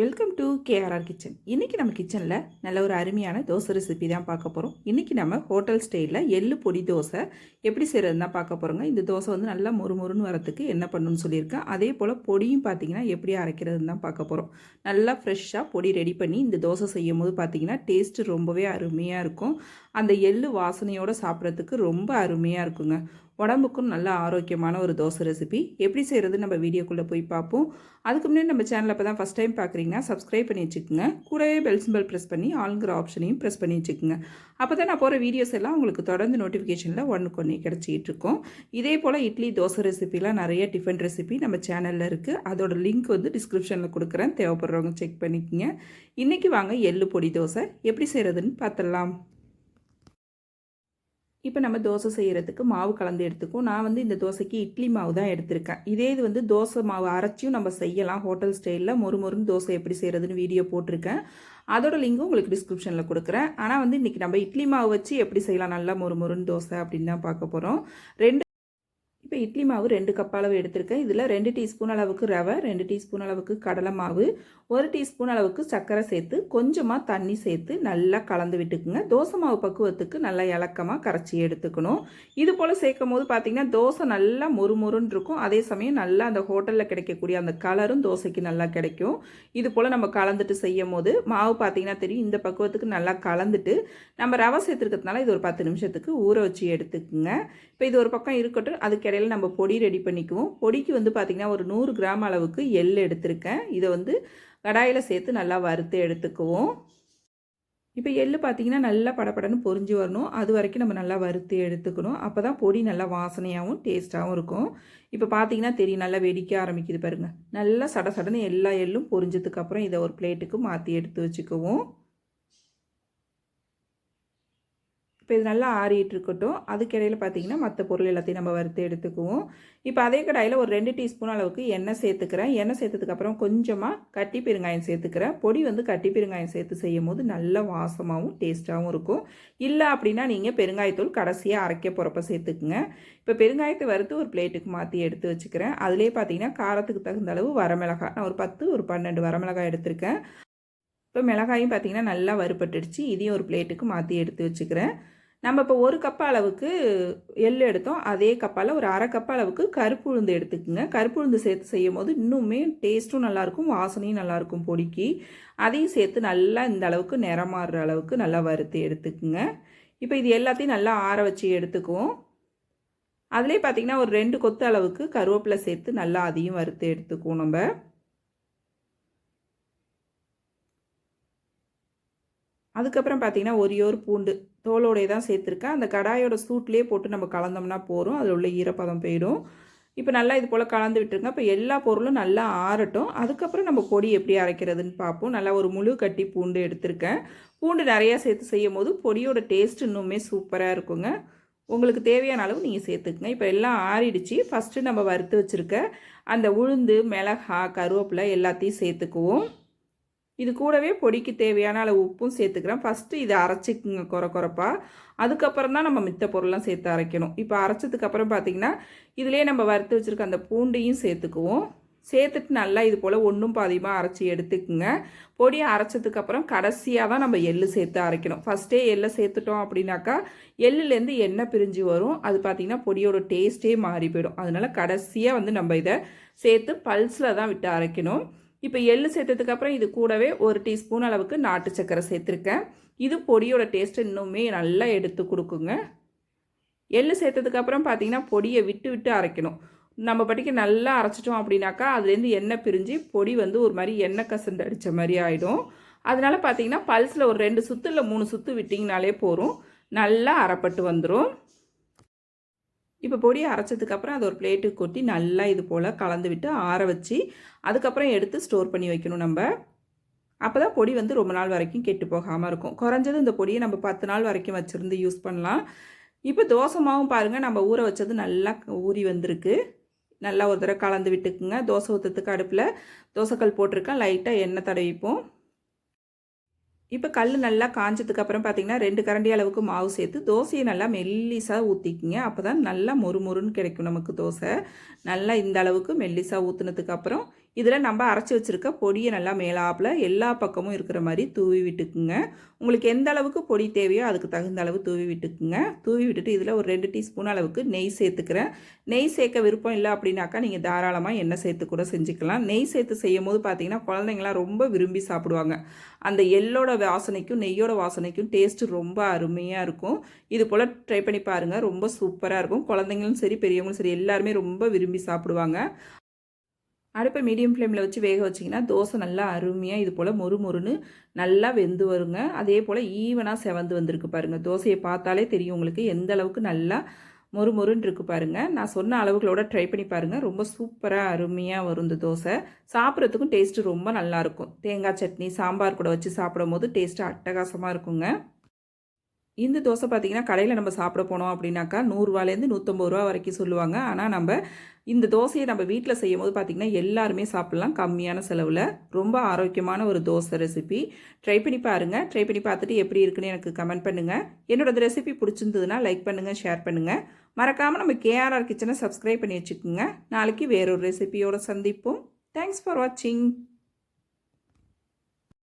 Welcome to KRR kitchen இன்றைக்கி நம்ம கிச்சனில் நல்ல ஒரு அருமையான தோசை ரெசிபி தான் பார்க்க போகிறோம் இன்றைக்கி நம்ம ஹோட்டல் ஸ்டைலில் எள்ளு பொடி தோசை எப்படி செய்கிறதுனா பார்க்க போகிறோங்க இந்த தோசை வந்து நல்லா முறுமுறுன்னு வரத்துக்கு என்ன பண்ணணும்னு சொல்லியிருக்கேன். அதே போல் பொடியும் பார்த்தீங்கன்னா எப்படி அரைக்கிறதுன்னு தான் பார்க்க போகிறோம் நல்லா ஃப்ரெஷ்ஷாக பொடி ரெடி பண்ணி இந்த தோசை செய்யும் போது பார்த்தீங்கன்னா டேஸ்ட்டு ரொம்பவே அருமையாக இருக்கும். அந்த எள்ளு வாசனையோடு சாப்பிட்றதுக்கு ரொம்ப அருமையாக இருக்குங்க. உடம்புக்கும் நல்ல ஆரோக்கியமான ஒரு தோசை ரெசிபி எப்படி செய்கிறது நம்ம வீடியோக்குள்ளே போய் பார்ப்போம். அதுக்கு முன்னாடி நம்ம சேனலில் இப்போ தான் ஃபஸ்ட் டைம் பார்க்குறீங்கன்னா சப்ஸ்கிரைப் பண்ணி வச்சுக்கோங்க. கூடவே பெல் சிம்பிள் ப்ரெஸ் பண்ணி ஆளுங்கிற ஆப்ஷனையும் ப்ரெஸ் பண்ணி வச்சுக்கோங்க. அப்போ தான் நான் போகிற வீடியோஸ் எல்லாம் உங்களுக்கு தொடர்ந்து நோட்டிஃபிகேஷனில் ஒன்றுக்கு ஒன்று கிடச்சிக்கிட்டு இருக்கும். இதே போல் இட்லி தோசை ரெசிபிலாம் நிறைய டிஃபன் ரெசிபி நம்ம சேனலில் இருக்குது அதோட லிங்க் வந்து டிஸ்கிரிப்ஷனில் கொடுக்குறேன். தேவைப்படுறவங்க செக் பண்ணிக்கோங்க. இன்றைக்கி வாங்க எள்ளு பொடி தோசை. எப்படி செய்கிறதுன்னு பார்த்துடலாம். இப்போ நம்ம தோசை செய்கிறதுக்கு மாவு கலந்து எடுத்துக்கும் நான் வந்து இந்த தோசைக்கு இட்லி மாவு தான் எடுத்திருக்கேன். இதே இது வந்து தோசை மாவு அரைச்சியும் நம்ம செய்யலாம். ஹோட்டல் ஸ்டைலில் மொறு மொறுன்னு தோசை எப்படி செய்கிறதுன்னு வீடியோ போட்டிருக்கேன். அதோட லிங்கும் உங்களுக்கு டிஸ்கிரிப்ஷனில் கொடுக்குறேன். ஆனால் வந்து இன்றைக்கி நம்ம இட்லி மாவு வச்சு எப்படி செய்யலாம்? நல்லா மொறு மொறுன்னு தோசை அப்படின்னு தான் பார்க்க போகிறோம் ரெண்டு இப்போ இட்லி மாவு ரெண்டு கப் அளவு எடுத்திருக்கேன். இதில் ரெண்டு டீஸ்பூன் அளவுக்கு ரவை ரெண்டு டீஸ்பூன் அளவுக்கு கடலை மாவு ஒரு டீஸ்பூன் அளவுக்கு சர்க்கரை சேர்த்து கொஞ்சமாக தண்ணி சேர்த்து நல்லா கலந்து விட்டுக்குங்க. தோசை மாவு பக்குவத்துக்கு நல்லா இலக்கமாக கரைச்சி எடுத்துக்கணும். இது போல் சேர்க்கும் போது பார்த்திங்கன்னா தோசை நல்லா மொறுமொறுன்னு இருக்கும். அதே சமயம் நல்லா அந்த ஹோட்டலில் கிடைக்கக்கூடிய அந்த கலரும் தோசைக்கு நல்லா கிடைக்கும். இது போல் நம்ம கலந்துட்டு செய்யும் போது மாவு பார்த்திங்கன்னா தெரியும் இந்த பக்குவத்துக்கு நல்லா கலந்துட்டு நம்ம ரவை சேர்த்துருக்கிறதுனால இது ஒரு பத்து நிமிஷத்துக்கு ஊற வச்சு எடுத்துக்குங்க. இப்போ இது ஒரு பக்கம் இருக்கட்டும் அதுக்கு இடையில நம்ம பொடி ரெடி பண்ணிக்குவோம். பொடிக்கு வந்து பார்த்திங்கன்னா ஒரு நூறு கிராம் அளவுக்கு எள் எடுத்திருக்கேன். இதை வந்து கடாயில் சேர்த்து நல்லா வறுத்து எடுத்துக்குவோம். இப்போ எள்ளு பார்த்திங்கன்னா நல்லா படப்படன்னு பொரிஞ்சு வரணும். அது வரைக்கும் நம்ம நல்லா வறுத்து எடுத்துக்கணும். அப்போ தான் பொடி நல்லா வாசனையாகவும் டேஸ்ட்டாகவும் இருக்கும். இப்போ பார்த்தீங்கன்னா தெரியும் நல்லா வெடிக்க ஆரம்பிக்குது பாருங்கள் நல்லா சட சடன்னு எல்லா எள்ளும் பொரிஞ்சதுக்கப்புறம் இதை ஒரு பிளேட்டுக்கு மாற்றி எடுத்து வச்சுக்குவோம். இப்போ இது நல்லா ஆறிட்டு இருக்கட்டும் அதுக்கிடையில் பார்த்தீங்கன்னா மற்ற பொருள் எல்லாத்தையும் நம்ம வறுத்து எடுத்துக்குவோம். இப்போ அதே கடாயில் ஒரு ரெண்டு டீஸ்பூன் அளவுக்கு எண்ணெய் சேர்த்துக்கிறேன். எண்ணெய் சேர்த்ததுக்கப்புறம் கொஞ்சமாக கட்டி பெருங்காயம் சேர்த்துக்கிறேன். பொடி வந்து கட்டி பெருங்காயம் சேர்த்து செய்யும் போது நல்ல வாசமாகவும் டேஸ்ட்டாகவும் இருக்கும். இல்லை அப்படின்னா நீங்கள் பெருங்காயத்தூள் கடைசியாக அரைக்க போகிறப்ப சேர்த்துக்குங்க. இப்போ பெருங்காயத்தை வறுத்து ஒரு பிளேட்டுக்கு மாற்றி எடுத்து வச்சுக்கிறேன். அதிலே பார்த்தீங்கன்னா காரத்துக்கு தகுந்த அளவு வரமிளகாய். நான் ஒரு பத்து ஒரு பன்னெண்டு வரமிளகாய் எடுத்திருக்கேன். இப்போ மிளகாயும் பார்த்தீங்கன்னா நல்லா வறுபட்டுடுச்சு. இதையும் ஒரு பிளேட்டுக்கு மாற்றி எடுத்து வச்சுக்கிறேன். நம்ம இப்போ ஒரு கப் அளவுக்கு எள் எடுத்தோம். அதே கப்பால் ஒரு அரை கப் அளவுக்கு கருப்பு உளுந்து எடுத்துக்கோங்க. கருப்பு உளுந்து சேர்த்து செய்யும் போது இன்னுமே டேஸ்ட்டும் நல்லாயிருக்கும் வாசனையும் நல்லாயிருக்கும் பொடிக்கு. அதையும் சேர்த்து நல்லா இந்த அளவுக்கு நிறமாறுற அளவுக்கு நல்லா வறுத்து எடுத்துக்குங்க. இப்போ இது எல்லாத்தையும் நல்லா ஆற வச்சு எடுத்துக்குவோம். அதிலே பார்த்திங்கன்னா ஒரு ரெண்டு கொத்து அளவுக்கு கருவேப்பிலை சேர்த்து நல்லா அதையும் வறுத்து எடுத்துக்குவோம் நம்ம. அதுக்கப்புறம் பார்த்தீங்கன்னா ஒரே ஒரு பூண்டு தோலோடைய தான் சேர்த்துருக்கேன். அந்த கடாயோட சூட்லேயே போட்டு நம்ம கலந்தோம்னா போகிறோம் அதில் உள்ள ஈரப்பதம் போயிடும். இப்போ நல்லா இது போல் கலந்து விட்டுருங்க. இப்போ எல்லா பொருளும் நல்லா ஆறட்டும். அதுக்கப்புறம் நம்ம பொடி எப்படி அரைக்கிறதுன்னு பார்ப்போம் நல்லா ஒரு முழு கட்டி பூண்டு எடுத்திருக்கேன். பூண்டு நிறையா சேர்த்து செய்யும் போது பொடியோட டேஸ்ட் இன்னுமே சூப்பராக இருக்குங்க. உங்களுக்கு தேவையான அளவு நீங்கள் சேர்த்துக்குங்க. இப்போ எல்லாம் ஆறிடுச்சு. ஃபஸ்ட்டு நம்ம வறுத்து வச்சுருக்க அந்த உளுந்து மிளகா கருவேப்பிலை எல்லாத்தையும் சேர்த்துக்குவோம். இது கூடவே பொடிக்கு தேவையான அளவு உப்பும் சேர்த்துக்கிறேன். ஃபஸ்ட்டு இதை அரைச்சிக்குங்க குறை குறைப்பா அதுக்கப்புறம் தான் நம்ம மித்த பொருள்லாம் சேர்த்து அரைக்கணும். இப்போ அரைச்சதுக்கப்புறம் பார்த்திங்கன்னா இதிலே நம்ம வறுத்து வச்சுருக்க அந்த பூண்டையும் சேர்த்துக்குவோம். சேர்த்துட்டு நல்லா இது போல் ஒன்றும் பாதியமாக அரைச்சி எடுத்துக்குங்க. பொடியை அரைச்சதுக்கப்புறம் கடைசியாக தான் நம்ம எள்ளு சேர்த்து அரைக்கணும். ஃபஸ்ட்டே எள்ளை சேர்த்துட்டோம் அப்படின்னாக்கா எள்ளுலேருந்து எண்ணெய் பிரிஞ்சு வரும். அது பார்த்திங்கன்னா பொடியோட டேஸ்ட்டே மாறி போயிடும். அதனால் கடைசியாக வந்து நம்ம இதை சேர்த்து பல்ஸில் தான் விட்டு அரைக்கணும். இப்போ எள்ளு சேர்த்ததுக்கப்புறம் இது கூடவே ஒரு டீஸ்பூன் அளவுக்கு நாட்டு சக்கரை சேர்த்துருக்கேன். இது பொடியோட டேஸ்ட்டு இன்னுமே நல்லா எடுத்து கொடுக்குங்க. எள்ளு சேர்த்ததுக்கப்புறம் பார்த்தீங்கன்னா பொடியை விட்டு விட்டு அரைக்கணும். நம்ம படிக்க நல்லா அரைச்சிட்டோம் அப்படின்னாக்கா அதுலேருந்து எண்ணெய் பிரிஞ்சு பொடி வந்து ஒரு மாதிரி எண்ணெய் கசண்டு அடித்த மாதிரி ஆகிடும் அதனால் பார்த்தீங்கன்னா பல்ஸில் ஒரு ரெண்டு சுற்று இல்லை மூணு சுற்று விட்டிங்கனாலே போகும் நல்லா அரைப்பட்டு வந்துடும் இப்போ பொடியை அரைச்சதுக்கப்புறம் அதை ஒரு பிளேட்டுக்கு கொட்டி நல்லா இது போல் கலந்து விட்டு ஆற வச்சு அதுக்கப்புறம் எடுத்து ஸ்டோர் பண்ணி வைக்கணும் நம்ம. அப்போ தான் பொடி வந்து ரொம்ப நாள் வரைக்கும் கெட்டு போகாமல் இருக்கும். குறைஞ்சது இந்த பொடியை நம்ம பத்து நாள் வரைக்கும் வச்சுருந்து யூஸ் பண்ணலாம். இப்போ தோசை மாவும் பாருங்கள் நம்ம ஊற வச்சது நல்லா ஊறி வந்திருக்கு. நல்லா ஒரு தடவை கலந்து விட்டுக்குங்க. தோசை ஊற்றுறதுக்கு அடுப்பில் தோசைக்கல் போட்டிருக்கேன். லைட்டாக எண்ணெய் தடவிப்போம். இப்போ கல் நல்லா காஞ்சதுக்கப்புறம் பார்த்தீங்கன்னா ரெண்டு கரண்டி அளவுக்கு மாவு சேர்த்து தோசையை நல்லா மெல்லிசாக ஊற்றிக்கிங்க அப்போ தான் நல்லா மொறு மொறுன்னு கிடைக்கும் நமக்கு தோசை. நல்லா இந்த அளவுக்கு மெல்லிசாக ஊற்றுனதுக்கப்புறம் இதில் நம்ம அரைச்சி வச்சுருக்க பொடியை நல்லா மேலாப்பில் எல்லா பக்கமும் இருக்கிற மாதிரி தூவி விட்டுக்குங்க. உங்களுக்கு எந்த அளவுக்கு பொடி தேவையோ அதுக்கு தகுந்த அளவு தூவி விட்டுக்குங்க. தூவி விட்டுட்டு இதில் ஒரு ரெண்டு டீஸ்பூன் அளவுக்கு நெய் சேர்த்துக்கிறேன். நெய் சேர்க்க விருப்பம் இல்லை அப்படின்னாக்கா நீங்கள் தாராளமாக எண்ணெய் சேர்த்து கூட செஞ்சுக்கலாம். நெய் சேர்த்து செய்யும் போது பார்த்தீங்கன்னா குழந்தைங்களாம் ரொம்ப விரும்பி சாப்பிடுவாங்க. அந்த எள்ளோட வாசனைக்கும் நெய்யோட வாசனைக்கும் டேஸ்ட்டு ரொம்ப அருமையாக இருக்கும். இது போல் ட்ரை பண்ணி பாருங்கள் ரொம்ப சூப்பராக இருக்கும். குழந்தைங்களும் சரி பெரியவங்களும் சரி எல்லாருமே ரொம்ப விரும்பி சாப்பிடுவாங்க. அடுப்பை மீடியம் ஃப்ளேமில் வச்சு வேக வச்சிங்கன்னா தோசை நல்லா அருமையாக இது போல் மொறு மொறுன்னு நல்லா வெந்து வருங்க. அதே போல் ஈவனாக செவந்து வந்திருக்கு பாருங்கள் தோசையை பார்த்தாலே தெரியும் உங்களுக்கு எந்த அளவுக்கு நல்லா மொறு மொறுன்னு இருக்கு பாருங்கள் நான் சொன்ன அளவுகளோட ட்ரை பண்ணி பாருங்கள் ரொம்ப சூப்பராக அருமையாக வரும் இந்த தோசை. சாப்பிட்றதுக்கும் டேஸ்ட்டு ரொம்ப நல்லாயிருக்கும் தேங்காய் சட்னி சாம்பார் கூட வச்சு சாப்பிடும் போது டேஸ்ட்டு அட்டகாசமாக இருக்குங்க. இந்த தோசை பார்த்திங்கன்னா கடையில் நம்ம சாப்பிட போனோம் அப்படின்னாக்கா நூறுரூவாலேருந்து நூற்றம்பது ரூபா வரைக்கும் சொல்லுவாங்க. ஆனால் நம்ம இந்த தோசையை நம்ம வீட்டில் செய்யும் போது பார்த்திங்கன்னா எல்லாருமே சாப்பிட்லாம். கம்மியான செலவில். ரொம்ப ஆரோக்கியமான ஒரு தோசை ரெசிபி ட்ரை பண்ணி பாருங்கள் ட்ரை பண்ணி பார்த்துட்டு எப்படி இருக்குன்னு எனக்கு கமெண்ட் பண்ணுங்கள் என்னோட ரெசிபி பிடிச்சிருந்ததுன்னா லைக் பண்ணுங்கள் ஷேர் பண்ணுங்கள் மறக்காமல் நம்ம கேஆர்ஆர் கிச்சனை சப்ஸ்கிரைப் பண்ணி வச்சுக்கோங்க. நாளைக்கு வேறொரு ரெசிபியோட சந்திப்போம். தேங்க்ஸ் ஃபார் வாட்சிங்